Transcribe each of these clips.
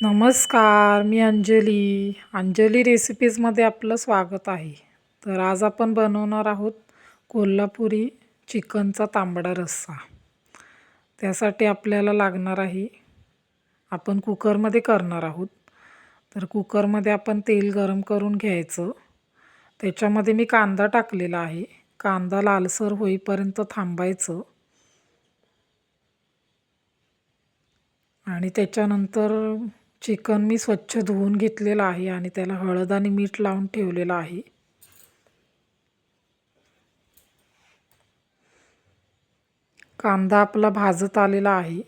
नमस्कार मी अंजली. अंजली रेसिपीजमध्ये आपलं स्वागत आहे. तर आज आपण बनवणार आहोत कोल्हापुरी चिकनचा तांबडा रस्सा. त्यासाठी आपल्याला लागणार आहे आपण कुकरमध्ये करणार आहोत. तर कुकरमध्ये आपण तेल गरम करून घ्यायचं. त्याच्यामध्ये मी कांदा टाकलेला आहे. कांदा लालसर होईपर्यंत थांबायचं. आणि त्याच्यानंतर चिकन मी स्वच्छ धुवून घेतलेलं आहे आणि त्याला हळद आणि मीठ लावून ठेवलेलं आहे. कांदा आपला भाजत आलेला आहे.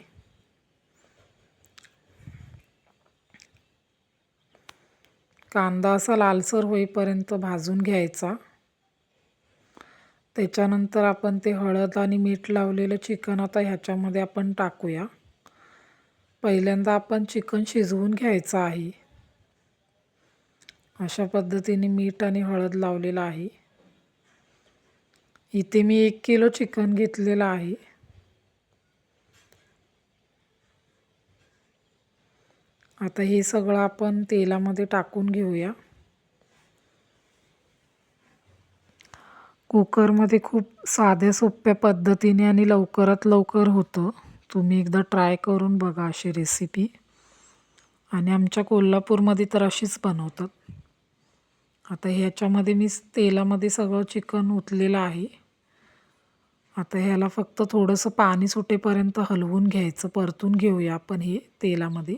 कांदा असा लालसर होईपर्यंत भाजून घ्यायचा. त्याच्यानंतर आपण ते हळद आणि मीठ लावलेलं चिकन आता ह्याच्यामध्ये आपण टाकूया. पहिल्यांदा आपण चिकन शिजवून घ्यायचं आहे. अशा पद्धतीने मीठ आणि हळद लावलेलं आहे. इथे मी एक किलो चिकन घेतलेलं आहे. आता हे सगळं आपण तेलामध्ये टाकून घेऊया. कुकरमध्ये खूप साध्या सोप्या पद्धतीने आणि लवकरात लवकर होतं. तुम्ही एकदा ट्राय करून बघा अशी रेसिपी आणि आमच्या कोल्हापूरमध्ये तर अशीच बनवतात. आता ह्याच्यामध्ये मी तेलामध्ये सगळं चिकन उतलेलं आहे. आता ह्याला फक्त थोडंसं पाणी सुटेपर्यंत हलवून घ्यायचं परतून घेऊया आपण हे तेलामध्ये.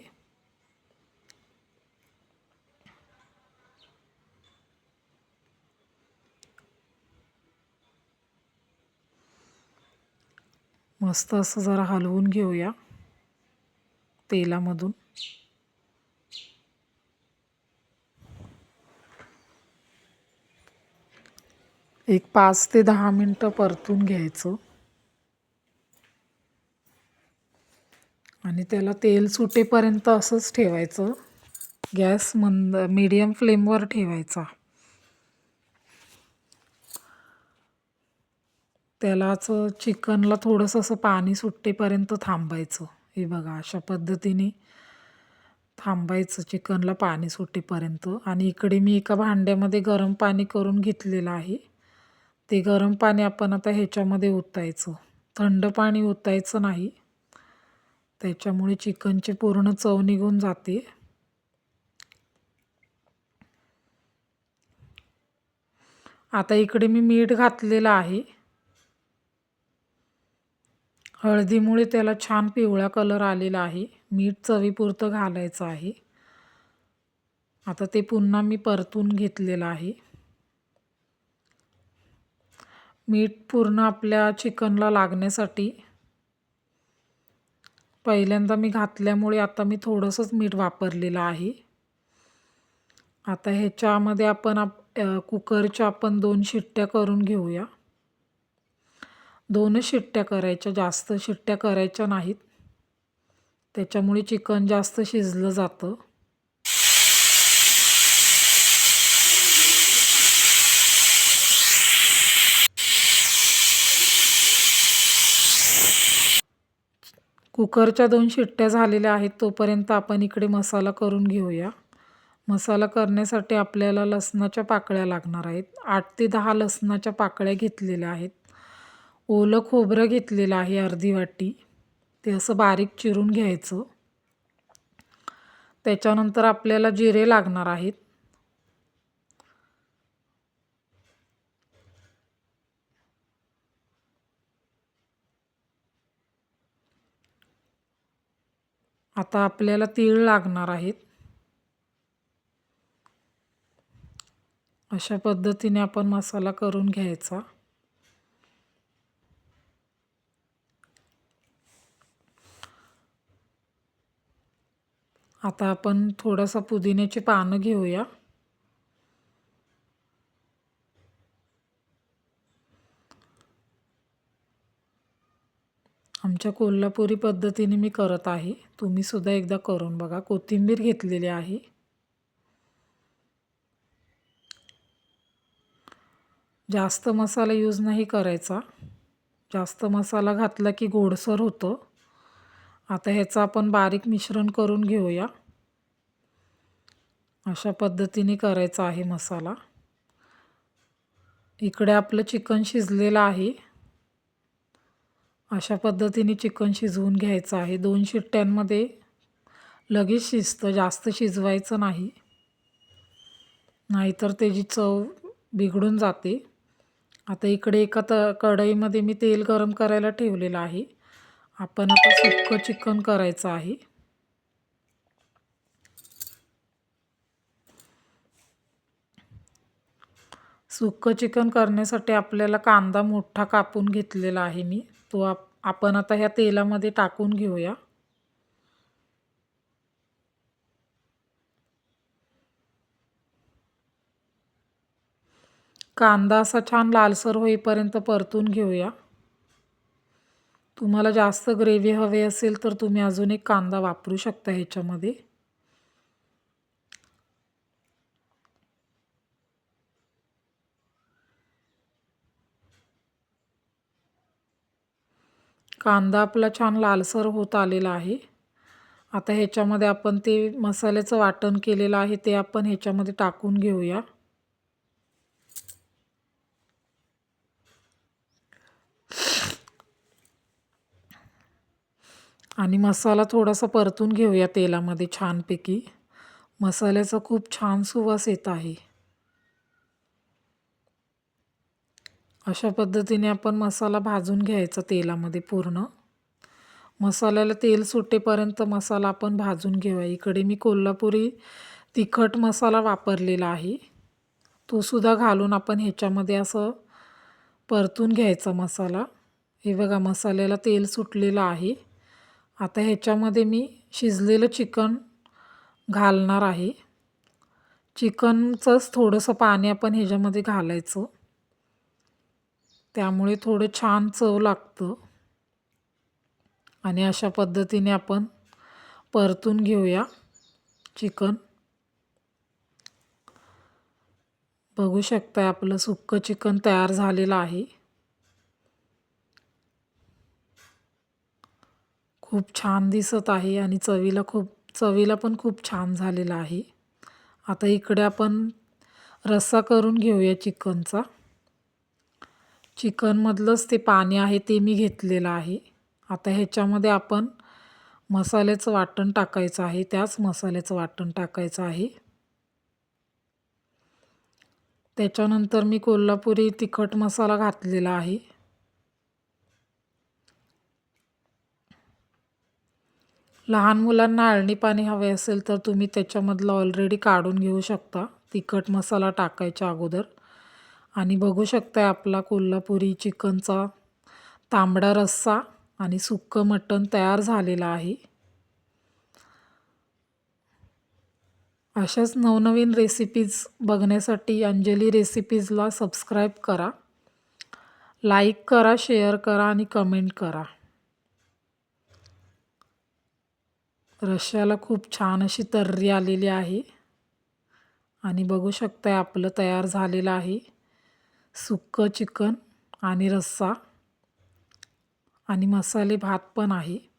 मस्त असं जरा हलवून घेऊया तेलामधून. एक पाच ते दहा मिनटं परतून घ्यायचं. आणि त्याला तेल सुटेपर्यंत असंच ठेवायचं. गॅस मंद मीडियम फ्लेमवर ठेवायचा. त्यालाच चिकनला थोडंसं असं पाणी सुट्टेपर्यंत थांबायचं. हे बघा अशा पद्धतीने थांबायचं चिकनला पाणी सुटेपर्यंत. आणि इकडे मी एका भांड्यामध्ये गरम पाणी करून घेतलेलं आहे. ते गरम पाणी आपण आता ह्याच्यामध्ये ओतायचं. थंड पाणी ओतायचं नाही. त्याच्यामुळे चिकनची पूर्ण चव निघून जाते. आता इकडे मी मीठ घातलेलं आहे. हळदीमुळे त्याला छान पिवळा कलर आलेला आहे. मीठ चवीपुरतं घालायचं आहे. आता ते पुन्हा मी परतून घेतलेलं आहे. मीठ पूर्ण आपल्या चिकनला लागण्यासाठी पहिल्यांदा मी घातल्यामुळे आता मी थोडंसंच मीठ वापरलेलं आहे. आता ह्याच्यामध्ये आपण आप कुकरच्या आपण दोन शिट्ट्या करून घेऊया. दोनच शिट्ट्या करायच्या जास्त शिट्ट्या करायच्या नाहीत. त्याच्यामुळे चिकन जास्त शिजलं जातं. कुकरच्या दोन शिट्ट्या झालेल्या आहेत तोपर्यंत आपण इकडे मसाला करून घेऊया. मसाला करण्यासाठी आपल्याला लसणाच्या पाकळ्या लागणार आहेत. आठ ते दहा लसणाच्या पाकळ्या घेतलेल्या आहेत. ओलं खोबरं घेतलेलं आहे अर्धी वाटी. ते असं बारीक चिरून घ्यायचं. त्याच्यानंतर आपल्याला जिरे लागणार आहेत. आता आपल्याला तीळ लागणार आहेत. अशा पद्धतीने आपण मसाला करून घ्यायचा. आता आपण थोडासा पुदिन्याची पानं घेऊया. आमच्या कोल्हापुरी पद्धतीने मी करत आहे. तुम्ही सुद्धा एकदा करून बघा. कोथिंबीर घेतलेली आहे. जास्त मसाला यूज नाही करायचा. जास्त मसाला घातला की गोडसर होतं. आता ह्याचं आपण बारीक मिश्रण करून घेऊया. अशा पद्धतीने करायचा आहे मसाला. इकडे आपलं चिकन शिजलेलं आहे. अशा पद्धतीने चिकन शिजवून घ्यायचं आहे. दोन शिट्ट्यांमध्ये लगेच शिजतं जास्त शिजवायचं नाही. नाहीतर त्याची चव बिघडून जाते. आता इकडे एका त कढईमध्ये मी तेल गरम करायला ठेवलेलं आहे. आपण आता सुक्कं चिकन करायचं आहे. सुक्कं चिकन करण्यासाठी आपल्याला कांदा मोठा कापून घेतलेला आहे मी. तो आप आपण आता ह्या तेलामध्ये टाकून घेऊया. कांदा असा छान लालसर होईपर्यंत परतून घेऊया. तुम्हाला जास्त ग्रेव्ही हवे असेल तर तुम्ही अजून एक कांदा वापरू शकता ह्याच्यामध्ये. कांदा आपला छान लालसर होत आलेला आहे. आता ह्याच्यामध्ये आपण ते मसाल्याचं वाटण केलेलं आहे ते आपण ह्याच्यामध्ये टाकून घेऊया. आणि मसाला थोडासा परतून घेऊया तेलामध्ये छानपैकी. मसाल्याचा खूप छान सुवास येत आहे. अशा पद्धतीने आपण मसाला भाजून घ्यायचा तेलामध्ये पूर्ण. मसाल्याला तेल सुटेपर्यंत मसाला आपण भाजून घेऊया. इकडे मी कोल्हापुरी तिखट मसाला वापरलेला आहे. तोसुद्धा घालून आपण ह्याच्यामध्ये असं परतून घ्यायचा मसाला. हे बघा मसाल्याला तेल सुटलेलं आहे. आता ह्याच्यामध्ये मी शिजलेलं चिकन घालणार आहे. चिकनचंच थोडंसं पाणी आपण ह्याच्यामध्ये घालायचं. त्यामुळे थोडं छान चव लागतं. आणि अशा पद्धतीने आपण परतून घेऊया चिकन. बघू शकताय आपलं सुक्कं चिकन तयार झालेलं आहे. खूप छान दिसत आहे आणि चवीला खूप चवीला पण खूप छान झालेला आहे. आता इकडे आपण रस्सा करून घेऊया चिकनचा. चिकनमधलंच ते पाणी आहे ते मी घेतलेलं आहे. आता ह्याच्यामध्ये आपण मसाल्याचं वाटण टाकायचं आहे त्याच मसाल्याचं वाटण टाकायचं आहे. त्याच्यानंतर मी कोल्हापुरी तिखट मसाला घातलेला आहे. लहान मुलांना आळणी पाणी हवे असेल तर तुम्ही त्याच्यामधलं ऑलरेडी काढून घेऊ शकता. तिखट मसाला टाकायच्या अगोदर. आणि बघू शकताय आपला कोल्हापुरी चिकनचा तांबडा रस्सा आणि सुक्कं मटण तयार झालेलं आहे. अशाच नवनवीन रेसिपीज बघण्यासाठी अंजली रेसिपीजला सबस्क्राईब करा. लाईक करा शेअर करा आणि कमेंट करा. रश्श्याला खूप छान अशी तर्री आलेली आहे. आणि बघू शकताय आपलं तयार झालेलं आहे. सुक्कं चिकन आणि रस्सा आणि मसाले भात पण आहे.